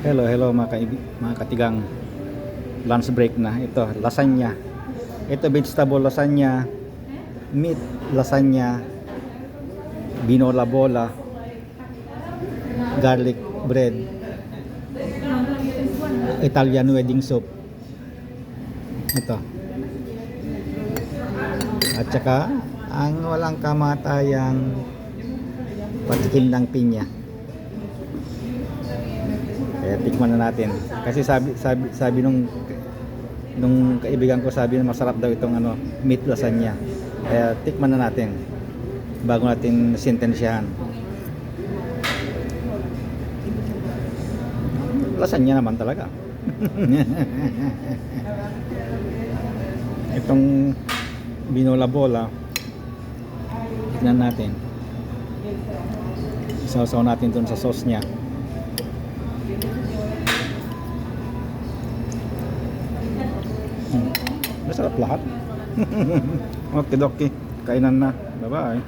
Hello, hello mga, kaib- mga katigang lunch break na. Ito, lasagna. Ito, vegetable lasagna, meat lasagna, binola bola, garlic bread, Italian wedding soup. Ito. At saka, ang walang kamatayang patikim ng pinya. Tikman na natin. Kasi sabi sabi sabi nung nung kaibigan ko sabi na masarap daw itong ano meat lasagna. Kaya tikman na natin bago natin sintensyahan. Lasagna naman talaga. itong binola bola tignan natin. Isaw-saw natin dun sa sauce niya. Masarap lahat. okay, okay. Kainan na. Bye-bye.